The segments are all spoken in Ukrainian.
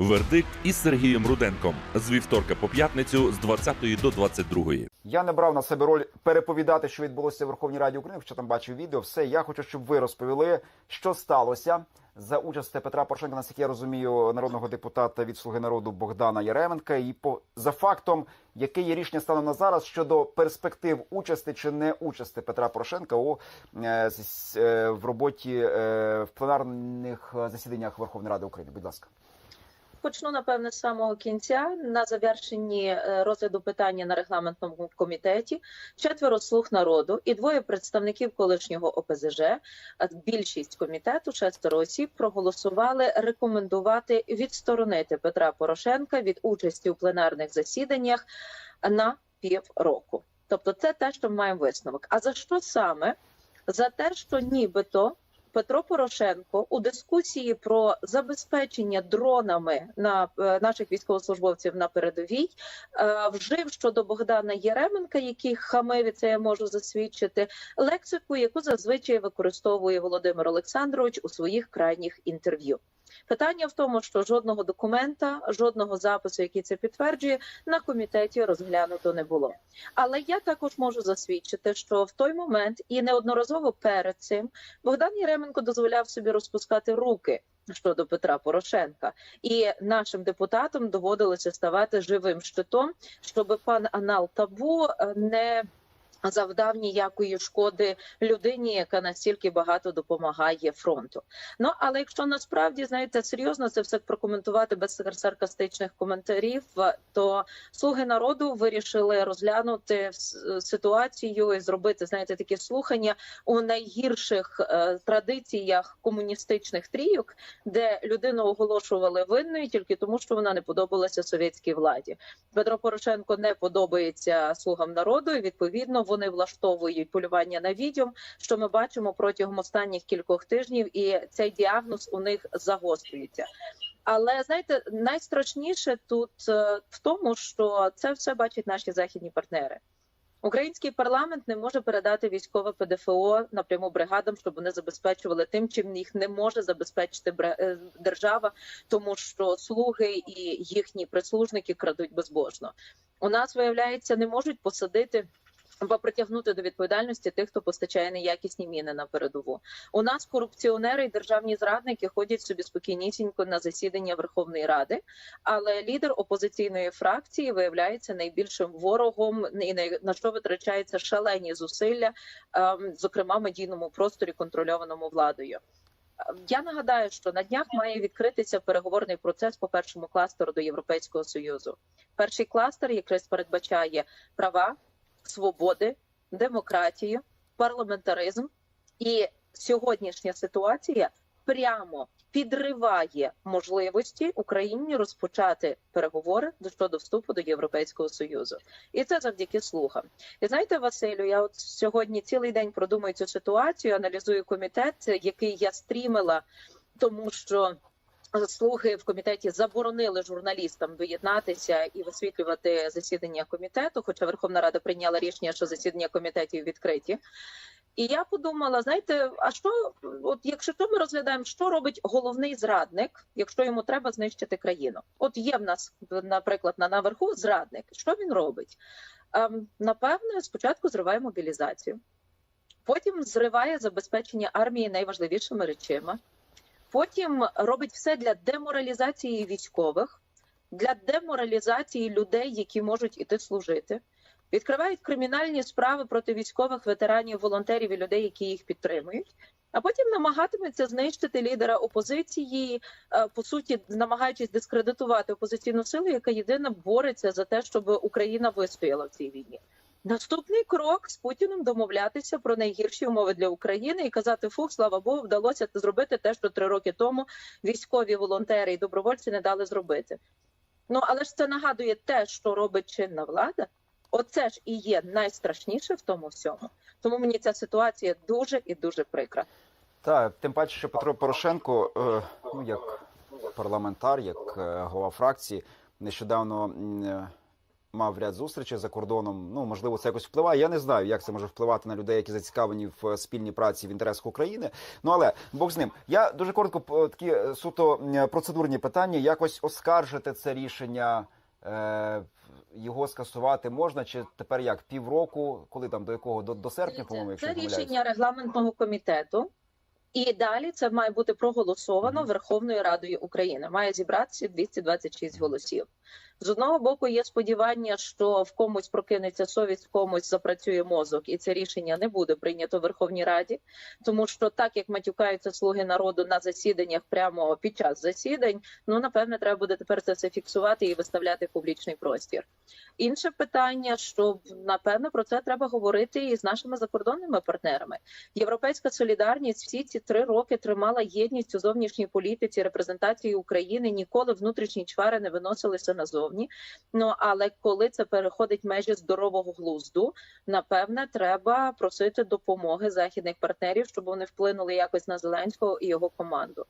Вердикт із Сергієм Руденком з вівторка по п'ятницю з 20 до 22. Я не брав на себе роль переповідати, що відбулося в Верховній Раді України, хоча там бачив відео. Все, я хочу, щоб ви розповіли, що сталося за участі Петра Порошенка, наскільки я розумію, народного депутата від Слуги народу Богдана Яременка. І по за фактом, яке є рішення станом на зараз щодо перспектив участі чи не участі Петра Порошенка у е, е, в роботі е, в пленарних засіданнях Верховної Ради України. Будь ласка. Почну напевне з самого кінця. На завершенні е, розгляду питання на регламентному комітеті четверо слуг народу і двоє представників колишнього ОПЗЖ. а Більшість комітету, шестеро осіб, проголосували рекомендувати відсторонити Петра Порошенка від участі у пленарних засіданнях на півроку. Тобто, це те, що ми маємо висновок. А за що саме? За те, що нібито Петро Порошенко у дискусії про забезпечення дронами на е, наших військовослужбовців на передовій е, вжив щодо Богдана Єременка, який хамив, це я можу засвідчити, лексику, яку зазвичай використовує Володимир Олександрович у своїх крайніх інтерв'ю. Питання в тому, що жодного документа, жодного запису, який це підтверджує, на комітеті розглянуто не було. Але я також можу засвідчити, що в той момент і неодноразово перед цим Богдан Єременко дозволяв собі розпускати руки щодо Петра Порошенка, і нашим депутатам доводилося ставати живим щитом, щоб пан Анал Табу е, не завдав ніякої шкоди людині, яка настільки багато допомагає фронту. Ну але якщо насправді знаєте серйозно це все прокоментувати без саркастичних коментарів, то слуги народу вирішили розглянути ситуацію і зробити знаєте такі слухання у найгірших е, традиціях комуністичних трійок, де людину оголошували винною тільки тому, що вона не подобалася совєтській владі. Петро Порошенко не подобається слугам народу. і Відповідно, вони влаштовують полювання на відьом, що ми бачимо протягом останніх кількох тижнів, і цей діагноз у них загострюється. Але знаєте, найстрашніше тут е, в тому, що це все бачать наші західні партнери. Український парламент не може передати військове ПДФО напряму бригадам, щоб вони забезпечували тим, чим їх не може забезпечити е, держава, тому що слуги і їхні прислужники крадуть безбожно. У нас виявляється, не можуть посадити. Або притягнути до відповідальності тих, хто постачає неякісні міни на передову. У нас корупціонери і державні зрадники ходять собі спокійнісінько на засідання Верховної Ради, але лідер опозиційної фракції виявляється найбільшим ворогом, і на- що витрачаються шалені зусилля, ем, зокрема медійному просторі, контрольованому владою. Я нагадаю, що на днях має відкритися переговорний процес по першому кластеру до Європейського союзу. Перший кластер якраз передбачає права, свободи, демократію, парламентаризм, і сьогоднішня ситуація прямо підриває можливості Україні розпочати переговори щодо вступу до Європейського союзу, і це завдяки слухам. І знаєте, Василю, я от сьогодні цілий день продумую цю ситуацію, аналізую комітет, який я стрімила, тому що. Слуги в комітеті заборонили журналістам доєднатися і висвітлювати засідання комітету. Хоча Верховна Рада прийняла рішення, що засідання комітетів відкриті. І я подумала: знаєте, а що, от якщо то ми розглядаємо, що робить головний зрадник, якщо йому треба знищити країну? От є в нас, наприклад, на наверху зрадник. Що він робить? Ем, напевне, спочатку зриває мобілізацію, потім зриває забезпечення армії найважливішими речами. Потім робить все для деморалізації військових, для деморалізації людей, які можуть іти служити. Відкривають кримінальні справи проти військових ветеранів, волонтерів і людей, які їх підтримують. А потім намагатиметься знищити лідера опозиції, е, по суті, намагаючись дискредитувати опозиційну силу, яка єдина бореться за те, щоб Україна вистояла в цій війні. Наступний крок з Путіним домовлятися про найгірші умови для України і казати: фух, слава Богу, вдалося зробити те, що три роки тому військові волонтери і добровольці не дали зробити. Ну але ж це нагадує те, що робить чинна влада. Оце ж і є найстрашніше в тому всьому. Тому мені ця ситуація дуже і дуже прикра. Так, тим паче, що Петро Порошенко, е, ну як парламентар, як е, голова фракції, нещодавно е, мав ряд зустрічей за кордоном. Ну можливо, це якось впливає. Я не знаю, як це може впливати на людей, які зацікавлені в е, спільній праці в інтересах України. Ну але Бог з ним. Я дуже коротко п- такі е, суто процедурні питання. Якось оскаржити це рішення. Е, його скасувати можна чи тепер як півроку, коли там до якого до, до серпня, по-моєму, якщо це рішення регламентного комітету. І далі це має бути проголосовано Мгм. Верховною Радою України. Має зібратися 226 голосів. З одного боку, є сподівання, що в комусь прокинеться совість, в комусь запрацює мозок, і це рішення не буде прийнято в Верховній Раді, тому що так як матюкаються слуги народу на засіданнях прямо під час засідань, ну напевне, треба буде тепер це все фіксувати і виставляти в публічний простір. Інше питання, що напевно про це треба говорити і з нашими закордонними партнерами. Європейська солідарність всі ці три роки тримала єдність у зовнішній політиці, репрезентації України. Ніколи внутрішні чвари не виносилися назовні. Ну але коли це переходить межі здорового глузду, напевне, треба просити допомоги західних партнерів, щоб вони вплинули якось на Зеленського і його команду.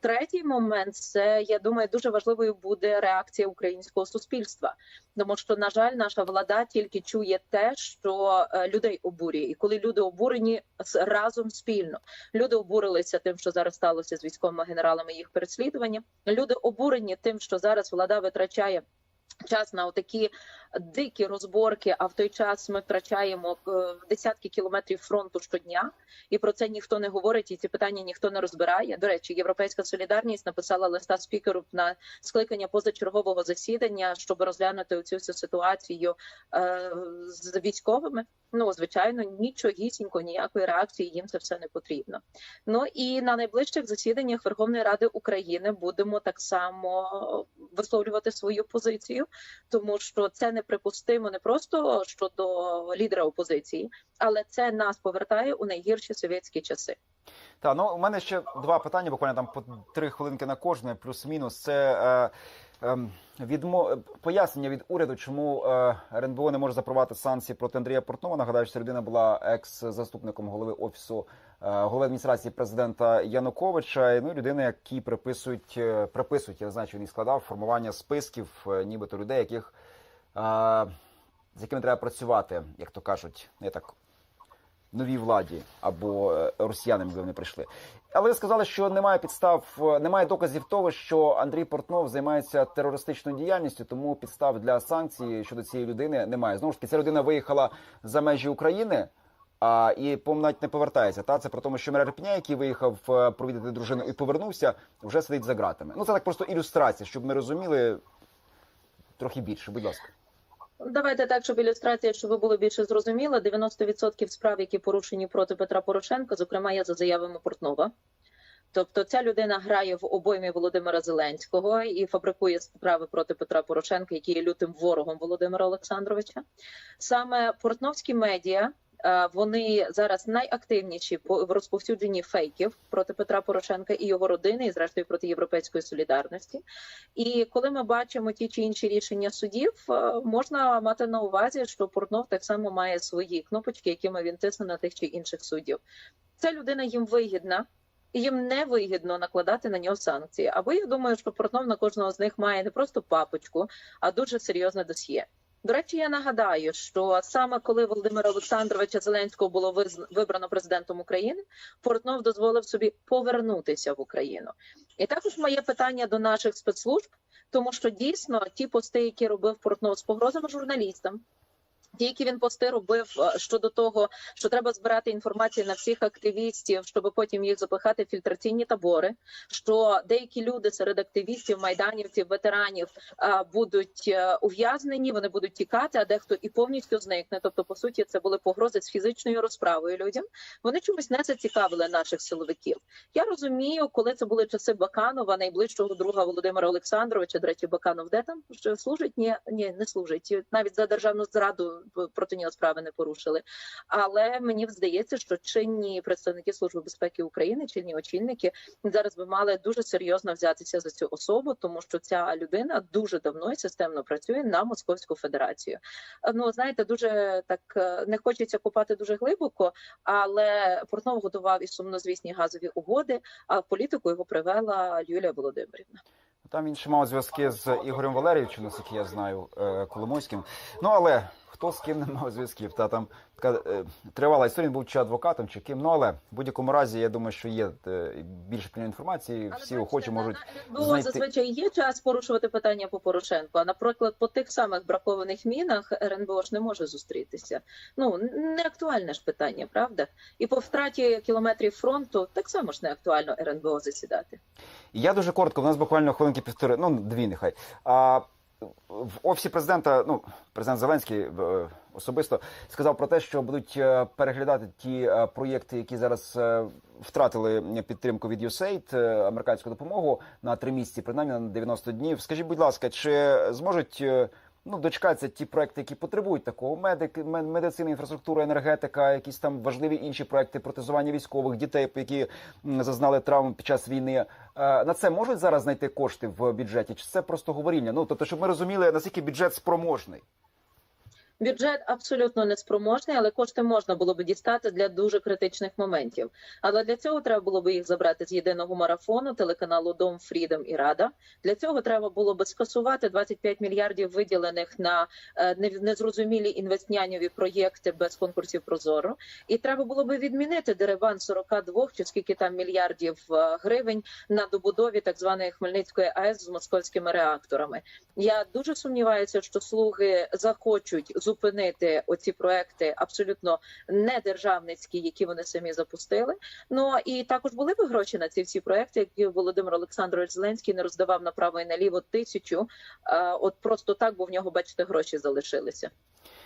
Третій момент це я думаю, дуже важливою буде реакція українського суспільства, тому що на жаль, наша влада тільки чує те, що е, людей обурює, і коли люди обурені разом спільно. Люди обурилися тим, що зараз сталося з військовими генералами їх переслідування. Люди обурені тим, що зараз влада витрачає. Час на такі дикі розборки, а в той час ми втрачаємо е, десятки кілометрів фронту щодня, і про це ніхто не говорить, і ці питання ніхто не розбирає. До речі, Європейська солідарність написала листа спікеру на скликання позачергового засідання, щоб розглянути цю всю ситуацію е, з військовими. Ну звичайно, нічогісінько, ніякої реакції їм це все не потрібно. Ну і на найближчих засіданнях Верховної Ради України будемо так само висловлювати свою позицію, тому що це неприпустимо не просто щодо лідера опозиції, але це нас повертає у найгірші совєтські часи. Та ну у мене ще два питання, буквально там по три хвилинки на кожне, плюс-мінус. Це е, е, відмо... пояснення від уряду, чому е, РНБО не може запровадити санкції проти Андрія Портнова. Нагадаю, що людина була екс-заступником голови офісу е, голови адміністрації президента Януковича. Ну і людина, які приписують, е, приписують, я не знаю, чи він їх складав формування списків, е, нібито людей, яких з якими треба працювати, як то кажуть, не так новій владі або е, росіянам, коли вони прийшли. Але ви сказали, що немає підстав, е, немає доказів того, що Андрій Портнов займається терористичною діяльністю, тому підстав для санкцій щодо цієї людини немає. Знову ж таки, ця людина виїхала за межі України. А і навіть не повертається. Та це про тому, що Мерер Пня, який виїхав е, провідати дружину і повернувся, вже сидить за ґратами. Ну це так просто ілюстрація, щоб ми розуміли трохи більше. Будь ласка. Давайте так, щоб ілюстрація, щоб ви були більше зрозуміли. 90% справ, які порушені проти Петра Порошенка, зокрема, є за заявами Портнова. Тобто ця людина грає в обоймі Володимира Зеленського і фабрикує справи проти Петра Порошенка, який є лютим ворогом Володимира Олександровича. Саме портновські медіа. Е, Вони зараз найактивніші в розповсюдженні фейків проти Петра Порошенка і його родини, і зрештою проти європейської солідарності. І коли ми бачимо ті чи інші рішення судів, е, можна мати на увазі, що Портнов так само має свої кнопочки, якими він тисне на тих чи інших суддів. Ця людина їм вигідна. Їм не вигідно накладати на нього санкції. Або я думаю, що Портнов на кожного з них має не просто папочку, а дуже серйозне досьє. До речі, я нагадаю, що саме коли Володимира Олександровича Зеленського було вибрано президентом України, Портнов дозволив собі повернутися в Україну. І також моє питання до наших спецслужб, тому що дійсно ті пости, які робив Портнов з погрозами журналістам. Які він пости робив е, щодо того, що треба збирати інформацію на всіх активістів, щоб потім їх запихати в фільтраційні табори. Що деякі люди серед активістів, майданівців, ветеранів е, будуть е, ув'язнені, вони будуть тікати, а дехто і повністю зникне. Тобто, по суті, це були погрози з фізичною розправою людям. Вони чомусь не зацікавили наших силовиків. Я розумію, коли це були часи Баканова, найближчого друга Володимира Олександровича. До речі, Баканов де там що служить? Ні, ні, не служить. Навіть за державну зраду проти нього справи не порушили. Але мені здається, що чинні представники служби безпеки України, чинні очільники зараз би мали дуже серйозно взятися за цю особу, тому що ця людина дуже давно і системно працює на Московську Федерацію. Ну знаєте, дуже так е, не хочеться копати дуже глибоко, але Портнов готував і сумнозвісні газові угоди. А в політику його привела Юлія Володимирівна. Там він ще мав зв'язки з Ігорем Валерійовичем, наскільки я знаю, е, Коломойським. Ну але хто з ким не мав зв'язків? Та там тривала історія, він був чи адвокатом, чи ким. Ну але в будь-якому разі, я думаю, що є е, більше про інформації. Але, Всі охочі можуть на РНБО знайти- зазвичай є час порушувати питання по Порошенку. А наприклад, по тих самих бракованих мінах РНБО ж не може зустрітися. Ну не актуальне ж питання, правда? І по втраті кілометрів фронту так само ж не актуально РНБО засідати. Я дуже коротко, у нас буквально хвилинки півтори, ну дві нехай. А в офісі президента, ну президент Зеленський е, особисто сказав про те, що будуть е, переглядати ті е, проєкти, які зараз е, втратили підтримку від USAID, американську допомогу на три місяці, принаймні на 90 днів. Скажіть, будь ласка, чи зможуть ну дочекатися ті проекти, які потребують такого медик, ме- медицина, інфраструктура, енергетика, якісь там важливі інші проекти протезування військових дітей, які зазнали травм під час війни. На це можуть зараз знайти кошти в бюджеті? Чи це просто говоріння? Ну тобто, щоб ми розуміли, наскільки бюджет спроможний. Бюджет абсолютно неспроможний, але кошти можна було би дістати для дуже критичних моментів. Але для цього треба було би їх забрати з єдиного марафону телеканалу Дом Фрідом і Рада. Для цього треба було би скасувати 25 мільярдів виділених на е, незрозумілі інвестняньові проєкти без конкурсів Прозоро. І треба було би відмінити дерибан 42 чи скільки там мільярдів е, гривень на добудові так званої Хмельницької АЕС з московськими реакторами. Я дуже сумніваюся, що слуги захочуть зупинити оці проекти абсолютно недержавницькі, які вони самі запустили. Ну і також були б гроші на ці всі проекти, які Володимир Олександрович Зеленський не роздавав направо і наліво тисячу. От просто так, бо в нього, бачите, гроші залишилися.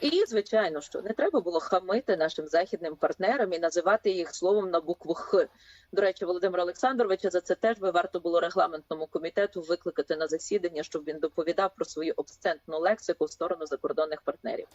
І звичайно, що не треба було хамити нашим західним партнерам і називати їх словом на букву Х. До речі, Володимира Олександровича за це теж би варто було регламентному комітету викликати на засідання, щоб він доповідав про свою обсцентну лексику в сторону закордонних партнерів.